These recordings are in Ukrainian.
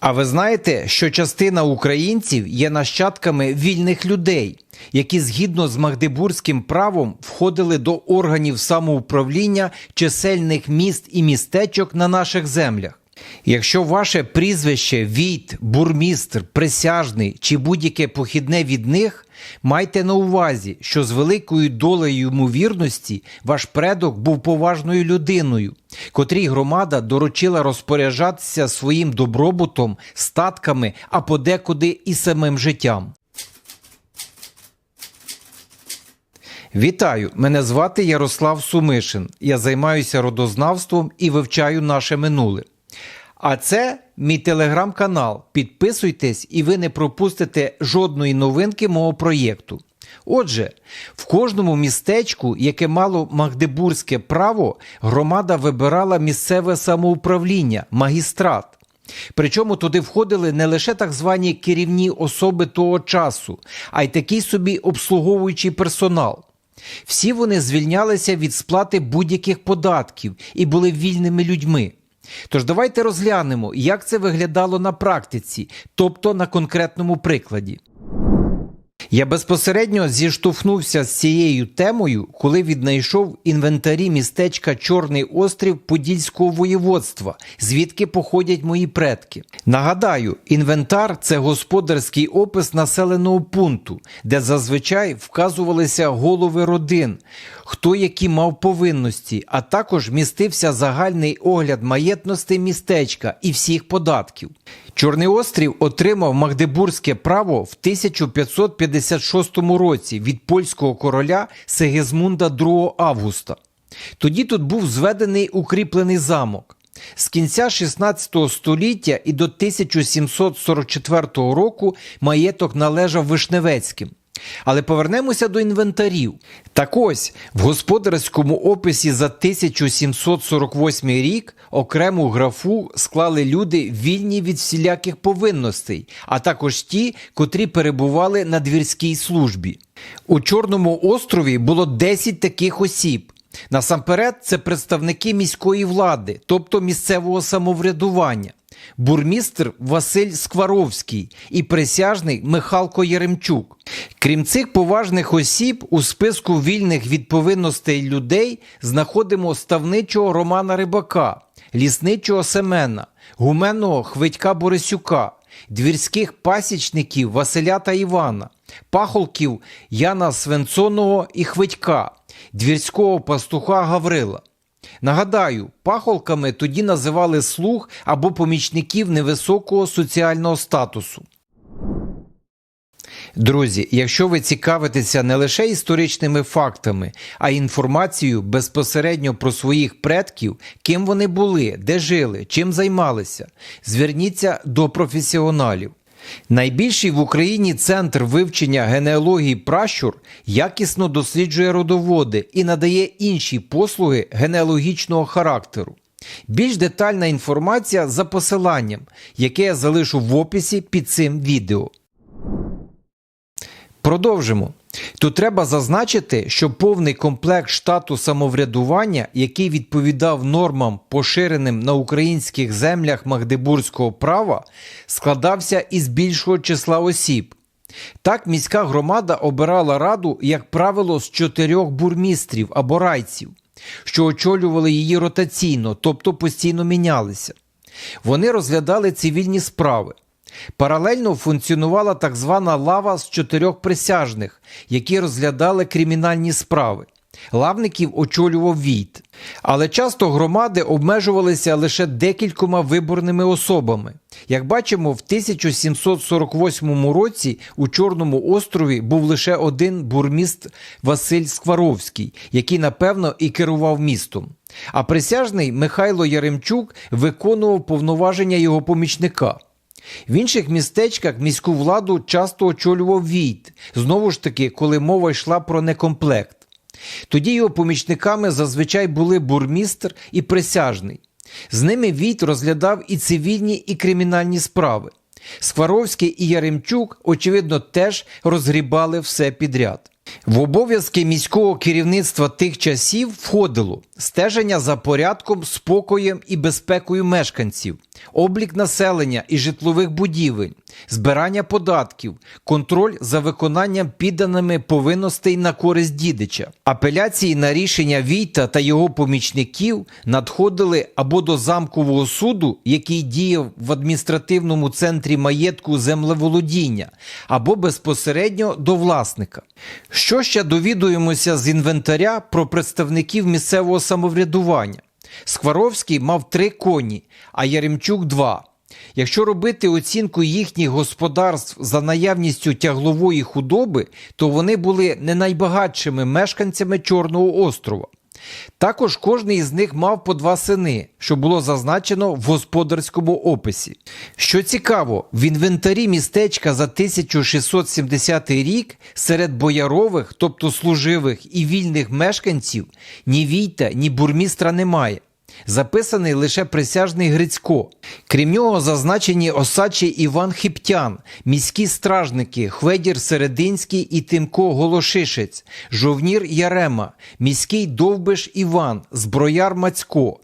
А ви знаєте, що частина українців є нащадками вільних людей, які згідно з магдебурзьким правом входили до органів самоуправління чисельних міст і містечок на наших землях. Якщо ваше прізвище Війт, бурмістр, присяжний чи будь-яке похідне від них, майте на увазі, що з великою долею ймовірності ваш предок був поважною людиною, котрій громада доручила розпоряджатися своїм добробутом, статками, а подекуди і самим життям. Вітаю! Мене звати Ярослав Сумишин. Я займаюся родознавством і вивчаю наше минуле. А це мій телеграм-канал. Підписуйтесь, і ви не пропустите жодної новинки мого проєкту. Отже, в кожному містечку, яке мало магдебурзьке право, громада вибирала місцеве самоуправління, магістрат. Причому туди входили не лише так звані керівні особи того часу, а й такий собі обслуговуючий персонал. Всі вони звільнялися від сплати будь-яких податків і були вільними людьми. Тож давайте розглянемо, як це виглядало на практиці, тобто на конкретному прикладі. Я безпосередньо зіштовхнувся з цією темою, коли віднайшов інвентарі містечка Чорний острів Подільського воєводства, звідки походять мої предки. Нагадаю, інвентар це господарський опис населеного пункту, де зазвичай вказувалися голови родин, хто які мав повинності, а також містився загальний огляд маєтностей містечка і всіх податків. Чорний острів отримав магдебурзьке право в 1556 році від польського короля Сегизмунда II Августа. Тоді тут був зведений укріплений замок. З кінця 16 століття і до 1744 року маєток належав Вишневецьким. Але повернемося до інвентарів. Так ось в господарському описі за 1748 рік окрему графу склали люди вільні від всіляких повинностей, а також ті, котрі перебували на двірській службі. У Чорному острові було 10 таких осіб. Насамперед, це представники міської влади, тобто місцевого самоврядування, бурмістр Василь Скваровський і присяжний Михалко Яремчук. Крім цих поважних осіб, у списку вільних від повинностей людей знаходимо ставничого Романа Рибака, лісничого Семена, гуменного Хвитька Борисюка, двірських пасічників Василя Івана, пахолків Яна Свенцоного і Хвитька, двірського пастуха Гаврила. Нагадаю, пахолками тоді називали слуг або помічників невисокого соціального статусу. Друзі, якщо ви цікавитеся не лише історичними фактами, а інформацією безпосередньо про своїх предків, ким вони були, де жили, чим займалися, зверніться до професіоналів. Найбільший в Україні центр вивчення генеалогії пращур якісно досліджує родоводи і надає інші послуги генеалогічного характеру. Більш детальна інформація за посиланням, яке я залишу в описі під цим відео. Продовжимо. Тут треба зазначити, що повний комплект штату самоврядування, який відповідав нормам, поширеним на українських землях магдебурзького права, складався із більшого числа осіб. Так, міська громада обирала раду, як правило, з чотирьох бурмістрів або райців, що очолювали її ротаційно, тобто постійно мінялися. Вони розглядали цивільні справи. Паралельно функціонувала так звана лава з чотирьох присяжних, які розглядали кримінальні справи. Лавників очолював Війт. Але часто громади обмежувалися лише декількома виборними особами. Як бачимо, в 1748 році у Чорному острові був лише один бурміст Василь Скваровський, який, напевно, і керував містом. А присяжний Михайло Яремчук виконував повноваження його помічника. В інших містечках міську владу часто очолював Війт, знову ж таки, коли мова йшла про некомплект. Тоді його помічниками зазвичай були бурмістр і присяжний. З ними Війт розглядав і цивільні, і кримінальні справи. Скваровський і Яремчук, очевидно, теж розгрібали все підряд. В обов'язки міського керівництва тих часів входило стеження за порядком, спокоєм і безпекою мешканців, облік населення і житлових будівель, збирання податків, контроль за виконанням підданими повинностей на користь дідича. Апеляції на рішення Війта та його помічників надходили або до замкового суду, який діяв в адміністративному центрі маєтку землеволодіння, або безпосередньо до власника. Що ще довідуємося з інвентаря про представників місцевого самоврядування? Скваровський мав три коні, а Яремчук два. Якщо робити оцінку їхніх господарств за наявністю тяглової худоби, то вони були не найбагатшими мешканцями Чорного острова. Також кожний із них мав по два сини, що було зазначено в господарському описі. Що цікаво, в інвентарі містечка за 1670 рік серед боярових, тобто служивих і вільних мешканців, ні війта, ні бурмістра немає. Записаний лише присяжний Грицько. Крім нього, зазначені осадчий Іван Хіптян, міські стражники Хведір Серединський і Тимко Голошишець, жовнір Ярема, міський довбиш Іван, зброяр Мацько,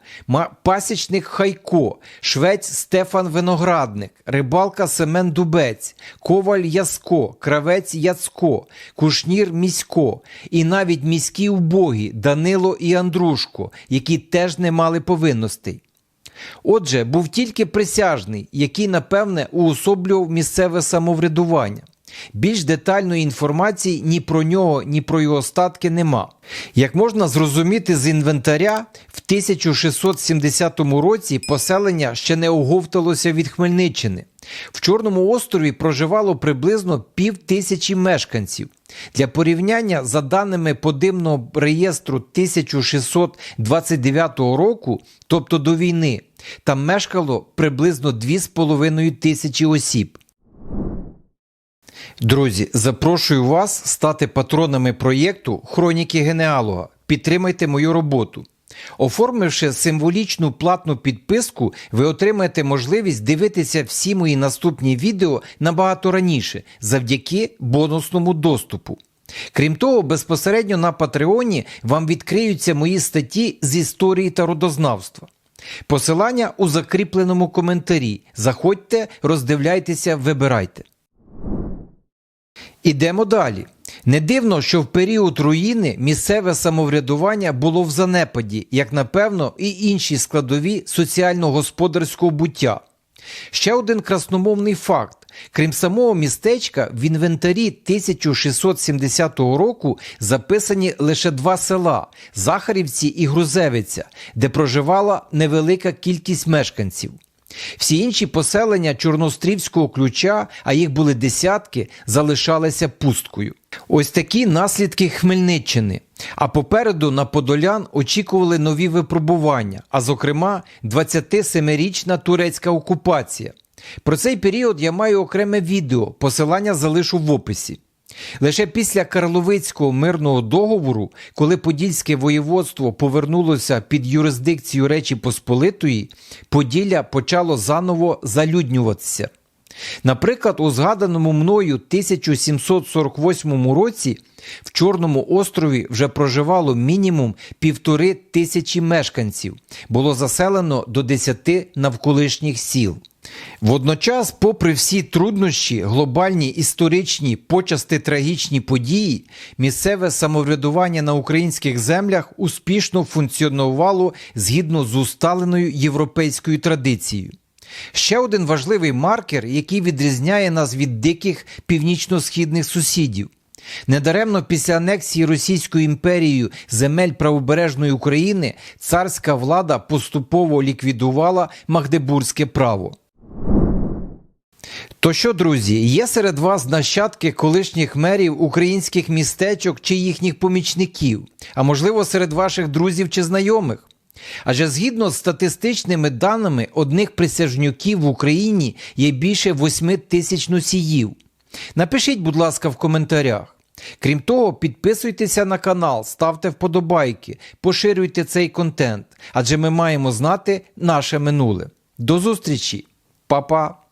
пасічник Хайко, швець Стефан Виноградник, рибалка Семен Дубець, коваль Яско, кравець Яцко, кушнір Місько і навіть міські убогі Данило і Андрушко, які теж не мали повинностей. Отже, був тільки присяжний, який, напевне, уособлював місцеве самоврядування. Більш детальної інформації ні про нього, ні про його статки нема. Як можна зрозуміти з інвентаря, в 1670 році поселення ще не оговталося від Хмельниччини. В Чорному острові проживало приблизно пів тисячі мешканців. Для порівняння, за даними подимного реєстру 1629 року, тобто до війни, там мешкало приблизно 2,5 тисячі осіб. Друзі, запрошую вас стати патронами проєкту Хроніки генеалога. Підтримайте мою роботу. Оформивши символічну платну підписку, ви отримаєте можливість дивитися всі мої наступні відео набагато раніше завдяки бонусному доступу. Крім того, безпосередньо на Патреоні вам відкриються мої статті з історії та родознавства. Посилання у закріпленому коментарі. Заходьте, роздивляйтеся, вибирайте. Ідемо далі. Не дивно, що в період руїни місцеве самоврядування було в занепаді, як напевно, і інші складові соціально-господарського буття. Ще один красномовний факт. Крім самого містечка, в інвентарі 1670 року записані лише два села Захарівці і Грузевиця, де проживала невелика кількість мешканців. Всі інші поселення Чорнострівського ключа, а їх були десятки, залишалися пусткою. Ось такі наслідки Хмельниччини. А попереду на Подолян очікували нові випробування, а зокрема 27-річна турецька окупація. Про цей період я маю окреме відео, посилання залишу в описі. Лише після Карловицького мирного договору, коли Подільське воєводство повернулося під юрисдикцію Речі Посполитої, Поділля почало заново залюднюватися. Наприклад, у згаданому мною 1748 році в Чорному острові вже проживало мінімум півтори тисячі мешканців, було заселено до 10 навколишніх сіл. Водночас, попри всі труднощі, глобальні історичні, почасти трагічні події, місцеве самоврядування на українських землях успішно функціонувало згідно з усталеною європейською традицією. Ще один важливий маркер, який відрізняє нас від диких північно-східних сусідів. Недаремно після анексії Російською імперією земель правобережної України царська влада поступово ліквідувала магдебурзьке право. То що, друзі, є серед вас нащадки колишніх мерів українських містечок чи їхніх помічників, а можливо серед ваших друзів чи знайомих? Адже згідно з статистичними даними, одних присяжнюків в Україні є більше 8 тисяч носіїв. Напишіть, будь ласка, в коментарях. Крім того, підписуйтеся на канал, ставте вподобайки, поширюйте цей контент, адже ми маємо знати наше минуле. До зустрічі, Па-па!